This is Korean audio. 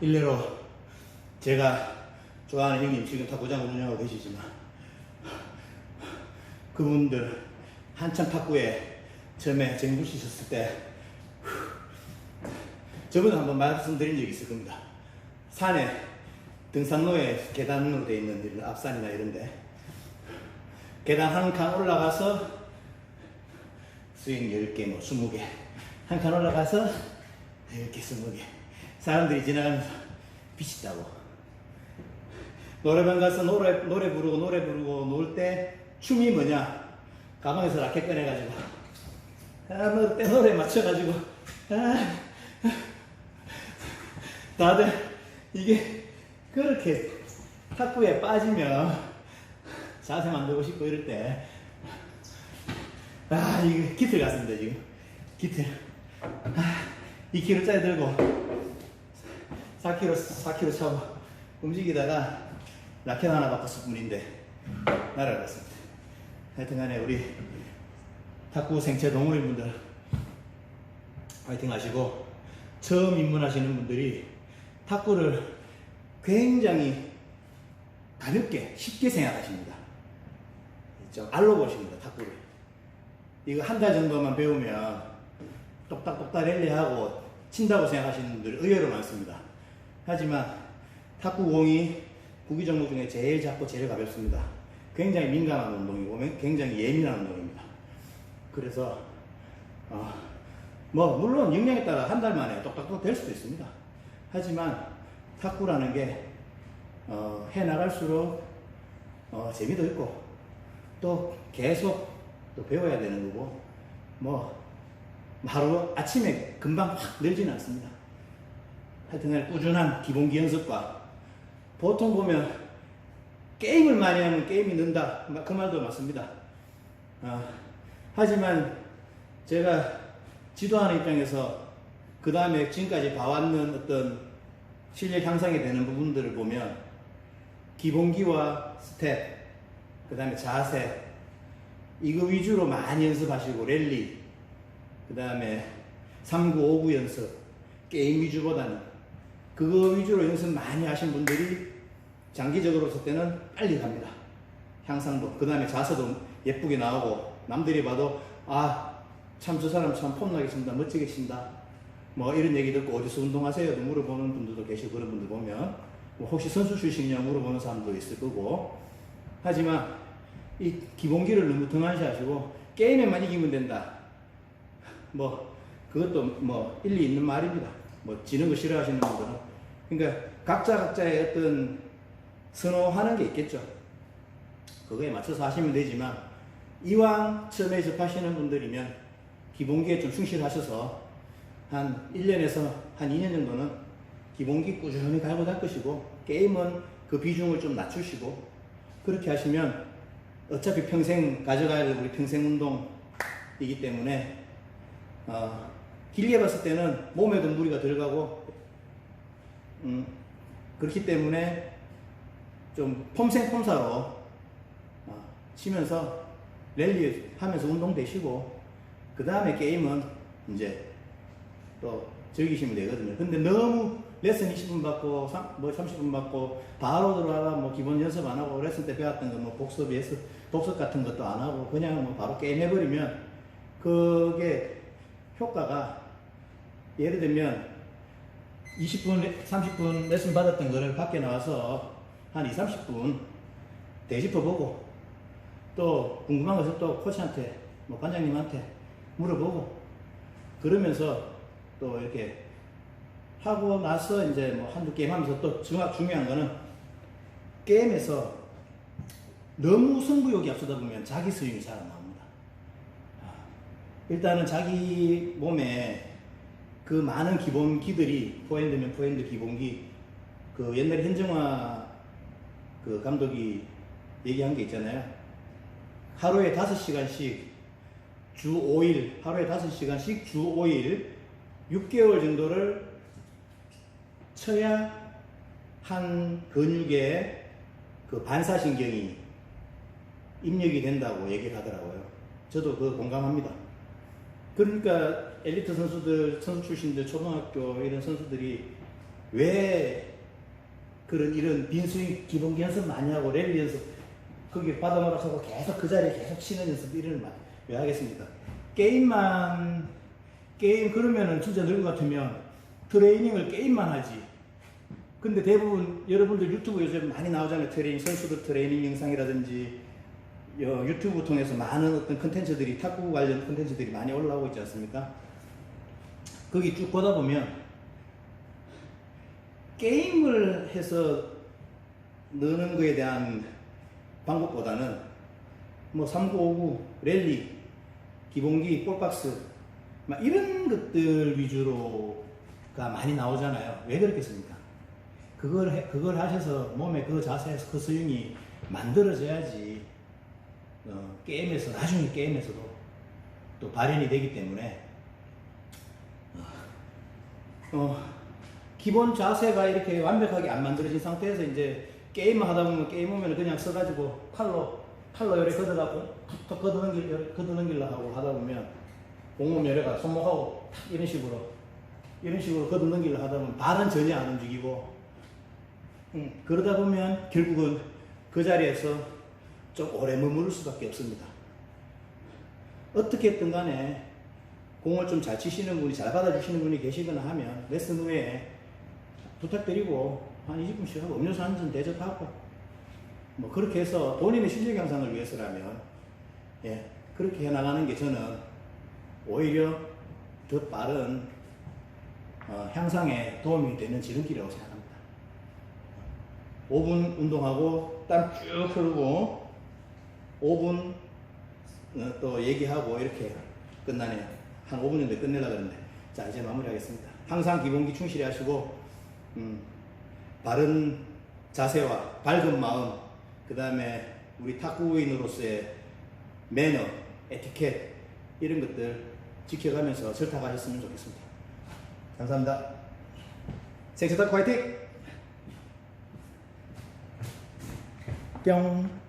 일례로 제가 좋아하는 형님 지금 탁구장을 운영하고 계시지만 그분들 한참 탁구에 처음에 정부시셨을 때 저번에 한번 말씀드린 적이 있을 겁니다. 산에 등산로에 계단으로 되어 있는 이런 앞산이나 이런데 계단 한 칸 올라가서 스윙 10개, 뭐 20개 한 칸 올라가서 10개, 20개 사람들이 지나가면서 비치다고 노래방 가서 노래, 노래 부르고 노래 부르고 놀 때 춤이 뭐냐 가방에서 라켓 꺼내가지고 아, 뭐, 때 노래 맞춰가지고 아, 다들 이게 그렇게 탁구에 빠지면 자세 만들고 싶고 이럴 때, 아, 이게 기틀 같습니다, 지금. 기틀. 아, 2kg짜리 들고, 4kg, 4kg 차고, 움직이다가 라켓 하나 바꿨을 뿐인데, 날아갔습니다. 하여튼 간에 우리 탁구 생체 동호인분들, 화이팅 하시고, 처음 입문하시는 분들이 탁구를 굉장히 가볍게 쉽게 생각하십니다. 좀 알로 보십니다 탁구를. 이거 한 달 정도만 배우면 똑딱똑딱 랠리하고 친다고 생각하시는 분들이 의외로 많습니다. 하지만 탁구 공이 구기 종목 중에 제일 작고 제일 가볍습니다. 굉장히 민감한 운동이고 굉장히 예민한 운동입니다. 그래서 어, 뭐 물론 역량에 따라 한 달 만에 똑딱똑 될 수도 있습니다. 하지만 탁구라는 게 어, 해 나갈수록 어, 재미도 있고 또 계속 또 배워야 되는 거고 뭐 하루 아침에 금방 확 늘지는 않습니다. 하여튼 꾸준한 기본기 연습과 보통 보면 게임을 많이 하면 게임이 는다 그 말도 맞습니다. 어, 하지만 제가 지도하는 입장에서 그 다음에 지금까지 봐왔는 어떤 실력 향상이 되는 부분들을 보면 기본기와 스텝, 그 다음에 자세, 이거 위주로 많이 연습하시고 랠리, 그 다음에 3구, 5구 연습, 게임 위주보다는 그거 위주로 연습 많이 하신 분들이 장기적으로 봤을 때는 빨리 갑니다. 향상도. 그 다음에 자세도 예쁘게 나오고 남들이 봐도 아, 참 저 사람 참 폼나게 친다, 멋지게 친다. 뭐 이런 얘기 듣고 어디서 운동하세요? 물어보는 분들도 계시고 그런 분들 보면 뭐 혹시 선수 출신이냐 물어보는 사람도 있을 거고 하지만 이 기본기를 너무 등한시하시고 게임에만 이기면 된다. 뭐 그것도 뭐 일리 있는 말입니다. 뭐 지는 거 싫어하시는 분들은 그러니까 각자 각자의 어떤 선호하는 게 있겠죠. 그거에 맞춰서 하시면 되지만 이왕 처음에 접하시는 분들이면 기본기에 좀 충실하셔서 한 1년에서 한 2년 정도는 기본기 꾸준히 갈고 닦으시고 게임은 그 비중을 좀 낮추시고 그렇게 하시면 어차피 평생 가져가야 될 우리 평생 운동이기 때문에 어, 길게 봤을 때는 몸에도 무리가 들어가고 음, 그렇기 때문에 좀 폼생폼사로 어, 치면서 랠리 하면서 운동 되시고 그 다음에 게임은 이제 또 즐기시면 되거든요. 근데 너무 레슨 20분 받고 삼- 뭐 30분 받고 바로 들어가가 뭐 기본 연습 안 하고 레슨 때 배웠던 거 뭐 복습 예습 복습 같은 것도 안 하고 그냥 뭐 바로 게임 해버리면 그게 효과가 예를 들면 20분 30분 레슨 받았던 거를 밖에 나와서 한 2, 30분 되짚어 보고 또 궁금한 것을 또 코치한테 뭐 관장님한테 물어보고 그러면서 또 이렇게 하고 나서 이제 뭐 한두 게임 하면서 또 중요, 중요한 거는 게임에서 너무 승부욕이 앞서다 보면 자기 스윙이 잘 안 나옵니다. 아, 일단은 자기 몸에 그 많은 기본기들이 포핸드면 포핸드 기본기 그 옛날에 현정화 그 감독이 얘기한 게 있잖아요. 하루에 5시간씩 주 5일, 하루에 5시간씩 주 5일 6개월 정도를 쳐야 한 근육의 그 반사신경이 입력이 된다고 얘기를 하더라고요. 저도 그 공감합니다. 그러니까 엘리트 선수들, 선수 출신들, 초등학교 이런 선수들이 왜 그런 이런 빈스윙 기본기 연습 많이 하고 랠리 연습 거기 바다마락 하고 계속 그 자리에 계속 치는 연습 이런 말왜 하겠습니까? 게임만 게임 그러면은 진짜 늙은 것 같으면 트레이닝을 게임만 하지. 근데 대부분 여러분들 유튜브 요즘 많이 나오잖아요. 트레이닝 선수들 트레이닝 영상이라든지 여- 유튜브 통해서 많은 어떤 컨텐츠들이 탁구 관련 컨텐츠들이 많이 올라오고 있지 않습니까? 거기 쭉 보다 보면 게임을 해서 넣는 거에 대한 방법보다는 뭐 3959, 랠리, 기본기, 볼박스 막 이런 것들 위주로가 많이 나오잖아요. 왜 그렇겠습니까? 그걸 해- 그걸 하셔서 몸에 그 자세에서 그 스윙이 만들어져야지 어, 게임에서 나중에 게임에서도 또 발현이 되기 때문에 어, 기본 자세가 이렇게 완벽하게 안 만들어진 상태에서 이제 게임을 하다 보면 게임 오면 그냥 써가지고 팔로 팔로 이렇게 걷어갖고 툭툭 걷어넘길 걷어넘길라 하고 하다 보면 공몸 열애가 손목하고 탁 이런 식으로 이런 식으로 걷어넘길라 하다 보면 발은 전혀 안 움직이고 음, 그러다 보면 결국은 그 자리에서 좀 오래 머무를 수밖에 없습니다. 어떻게든 간에 공을 좀 잘 치시는 분이 잘 받아주시는 분이 계시거나 하면 레슨 후에 부탁드리고 한 20분씩 하고 음료수 한 잔 대접하고 뭐 그렇게 해서 본인의 실력 향상을 위해서라면 예 그렇게 해 나가는 게 저는 오히려 더 빠른 어, 향상에 도움이 되는 지름길이라고 생각합니다. 5분 운동하고 땀 쭉 흐르고 5분 어, 또 얘기하고 이렇게 끝나네요. 한 5분 정도 끝내려고 그러는데 자 이제 마무리하겠습니다. 항상 기본기 충실히 하시고 음, 바른 자세와 밝은 마음 그 다음에 우리 탁구인으로서의 매너, 에티켓 이런 것들 지켜가면서 절탁하셨으면 좋겠습니다. 감사합니다. 생체 탁구 화이팅! 뿅!